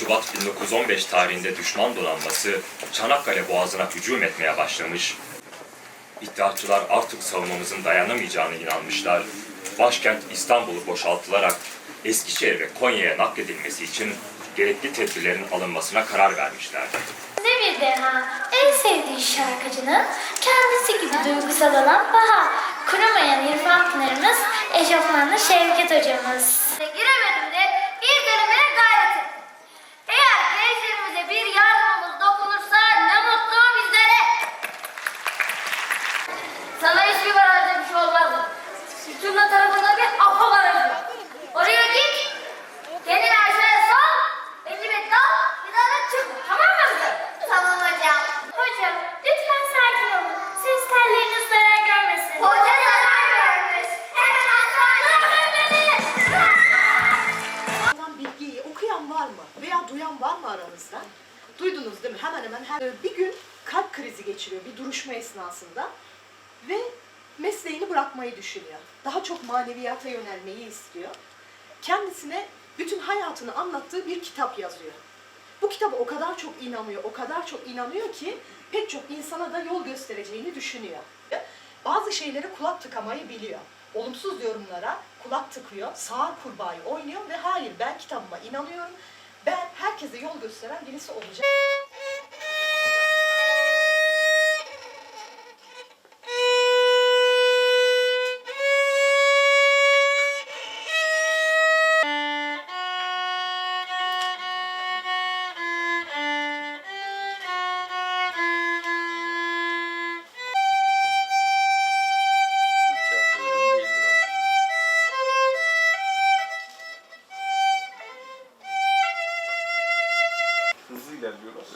19 Şubat 1915 tarihinde düşman donanması Çanakkale Boğazı'na hücum etmeye başlamış. İttihatçılar artık savunmamızın dayanamayacağına inanmışlar. Başkent İstanbul'u boşaltılarak Eskişehir ve Konya'ya nakledilmesi için gerekli tedbirlerin alınmasına karar vermişlerdi. Ne bir deha. En sevdiği şarkıcının kendisi gibi duygusal olan Baha. Kurumayan İrfan Pınar'ımız, eşofmanlı Şevket hocamız. Giremedim var mı aranızda? Duydunuz değil mi? Hemen hemen her bir gün kalp krizi geçiriyor bir duruşma esnasında ve mesleğini bırakmayı düşünüyor. Daha çok maneviyata yönelmeyi istiyor. Kendisine bütün hayatını anlattığı bir kitap yazıyor. Bu kitaba o kadar çok inanıyor, o kadar çok inanıyor ki pek çok insana da yol göstereceğini düşünüyor. Bazı şeylere kulak tıkamayı biliyor. Olumsuz yorumlara kulak tıkıyor, sağır kurbağayı oynuyor ve hayır ben kitabıma inanıyorum. Ben herkese yol gösteren birisi olacağım.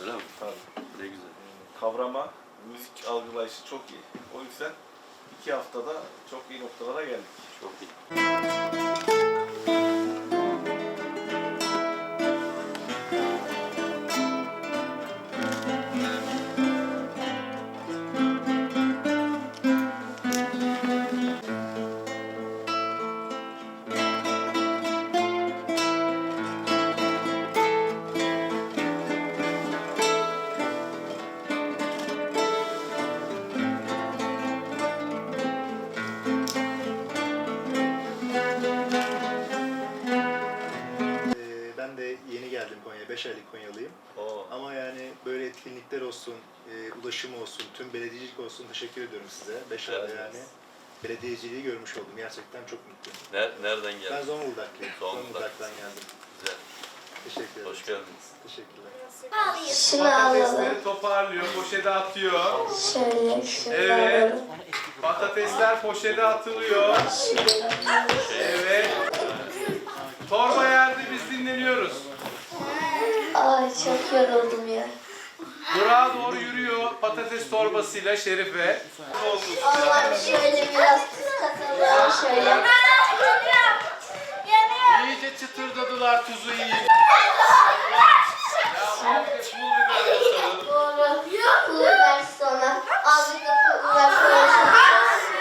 Öyle mi? Tabii. Ne güzel. Kavrama, müzik algılayışı çok iyi. O yüzden iki haftada çok iyi noktalara geldik. Çok iyi. Ben de yeni geldim Konya'ya, 5 aylık Konyalıyım. Oo. Ama yani böyle etkinlikler olsun, e, ulaşım olsun, tüm belediyecilik olsun teşekkür ediyorum size. 5 ayda Evet. yani belediyeciliği görmüş oldum. Gerçekten çok mutluyum. Ner- nereden Ben geldin? Zonguldaklıyım. Zonguldak. Zonguldak'tan geldim. Güzel. Teşekkür ederim. Hoş geldiniz. Teşekkürler. Şunu alalım. Patatesleri toparlıyor, poşete atıyor. Şöyle şunu Evet. alalım. Patatesler poşete atılıyor. Evet. Torba yerde biz dinleniyoruz. Ay çok yoruldum ya. Durağa doğru yürüyor patates torbasıyla Şerife. Allah şöyle biraz katalım şöyle. İyice çıtırdadılar tuzu iyi.